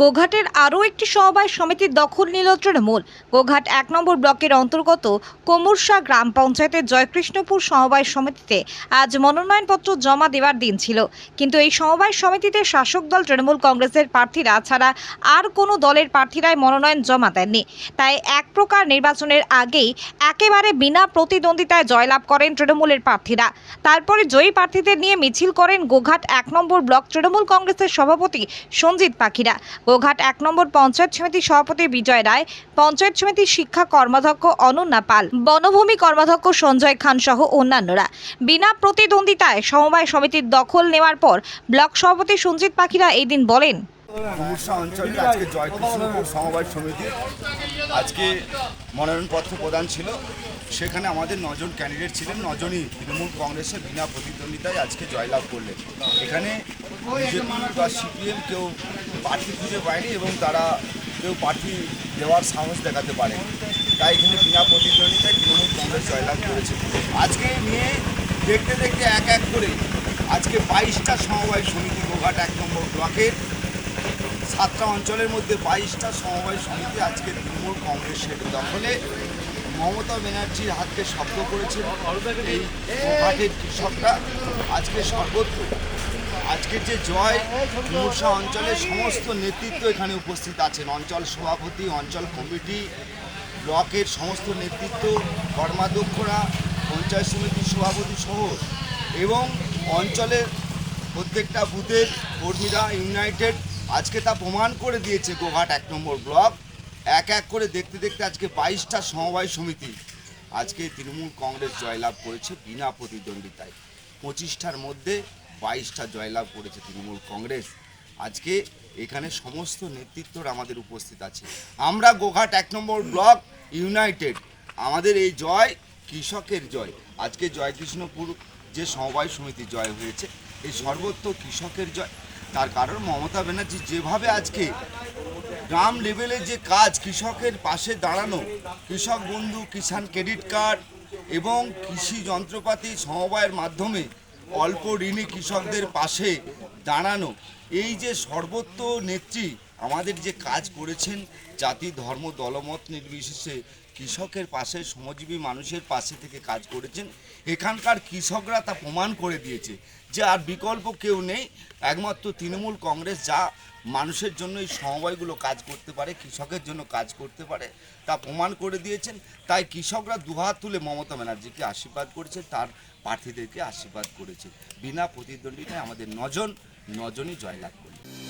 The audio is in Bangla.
গোঘাটের আরও একটি সমবায় সমিতির দখল নিল তৃণমূল। গোঘাট এক নম্বর ব্লকের অন্তর্গত কোমরশা গ্রাম পঞ্চায়েতের জয়কৃষ্ণপুর সমবায় সমিতিতে আজ মনোনয়নপত্র জমা দেওয়ার দিন ছিল। কিন্তু এই সমবায় সমিতিতে শাসক দল তৃণমূল কংগ্রেসের প্রার্থীরা ছাড়া আর কোনো দলের প্রার্থীরাই মনোনয়ন জমা দেননি। তাই এক প্রকার নির্বাচনের আগেই একেবারে বিনা প্রতিদ্বন্দ্বিতায় জয়লাভ করেন তৃণমূলের প্রার্থীরা। তারপরে জয়ী প্রার্থীদের নিয়ে মিছিল করেন গোঘাট এক নম্বর ব্লক তৃণমূল কংগ্রেসের সভাপতি সঞ্জিত পাখিরা। গোঘাট এক নম্বর পঞ্চায়েত সমিতির সভাপতি বিজয় রায়, পঞ্চায়েত সমিতির শিক্ষা কর্মাধ্যক্ষ অনন্যা পাল, বনভূমি কর্মাধ্যক্ষ সঞ্জয় খান সহ অন্যান্যরা। বিনা প্রতিদ্বন্দ্বিতায় সমবায় সমিতির দখল নেওয়ার পর ব্লক সভাপতি সঞ্জিত পাখিরা এই দিন বলেন কুমুরসা অঞ্চলে আজকে সমবায় সমিতি। আজকে মনোনয়নপত্র প্রদান ছিল। সেখানে আমাদের নজন ক্যান্ডিডেট ছিলেন, নজনই তৃণমূল কংগ্রেসের বিনা প্রতিদ্বন্দ্বিতায় আজকে জয়লাভ করলেন। এখানে বিজেপি বা সিপিএম কেউ প্রার্থী খুঁজে পায়নি এবং তারা কেউ প্রার্থী দেওয়ার সাহস দেখাতে পারে তাই এখানে বিনা প্রতিদ্বন্দ্বিতায় তৃণমূল কংগ্রেস জয়লাভ করেছে। আজকে নিয়ে দেখতে দেখতে এক এক করে আজকে বাইশটা সমবায় সমিতি গোঘাট এক নম্বর ব্লকের সাতটা অঞ্চলের মধ্যে বাইশটা সমবায় সমিতি আজকে তৃণমূল কংগ্রেসের দখলে মমতা ব্যানার্জির হাতকে শব্দ করেছেন। এই গোঘাটের কৃষকরা আজকে সর্বত্র আজকের যে জয় মুরসা অঞ্চলের সমস্ত নেতৃত্ব এখানে উপস্থিত আছেন। অঞ্চল সভাপতি, অঞ্চল কমিটি, ব্লকের সমস্ত নেতৃত্ব, কর্মাধ্যক্ষরা, পঞ্চায়েত সমিতির সভাপতি সহ এবং অঞ্চলের প্রত্যেকটা বুথের কর্মীরা ইউনাইটেড আজকে তা প্রমাণ করে দিয়েছে গোঘাট এক নম্বর ব্লক। এক এক করে দেখতে দেখতে আজকে বাইশটা সমবায় সমিতি আজকে তৃণমূল কংগ্রেস জয়লাভ করেছে বিনা প্রতিদ্বন্দ্বিতায়। পঁচিশটার মধ্যে বাইশটা জয়লাভ করেছে তৃণমূল কংগ্রেস। আজকে এখানে সমস্ত নেতৃত্বরা আমাদের উপস্থিত আছে। আমরা গোঘাট এক নম্বর ব্লক ইউনাইটেড। আমাদের এই জয় কৃষকের জয়। আজকে জয়কৃষ্ণপুর যে সমবায় সমিতি জয় হয়েছে, এই সর্বত্র কৃষকের জয়। তার কারণ মমতা ব্যানার্জি যেভাবে আজকে গ্রাম লেভেলে যে কাজ কৃষকের পাশে দাঁড়ানো, কৃষক বন্ধু, কিষাণ ক্রেডিট কার্ড এবং কৃষি যন্ত্রপাতি সমবায়ের মাধ্যমে অল্প ঋণী কৃষকদের পাশে দাঁড়ানো। এই যে সর্বত্র নেত্রী আমাদের যে কাজ করেছেন জাতি, ধর্ম, দলমত নির্বিশেষে কৃষকের পাশে, শ্রমজীবী মানুষের পাশে থেকে কাজ করেছেন, এখানকার কৃষকরা তা প্রমাণ করে দিয়েছে যে আর বিকল্প কেউ নেই। একমাত্র তৃণমূল কংগ্রেস যা মানুষের জন্য এই সমবায়গুলো কাজ করতে পারে, কৃষকের জন্য কাজ করতে পারে, তা প্রমাণ করে দিয়েছেন। তাই কৃষকরা দুহাত তুলে মমতা ব্যানার্জিকে আশীর্বাদ করেছে, তার প্রার্থীদেরকে আশীর্বাদ করেছে। বিনা প্রতিদ্বন্দ্বিতায় আমাদের নজন, নজনই জয়লাভ করেছে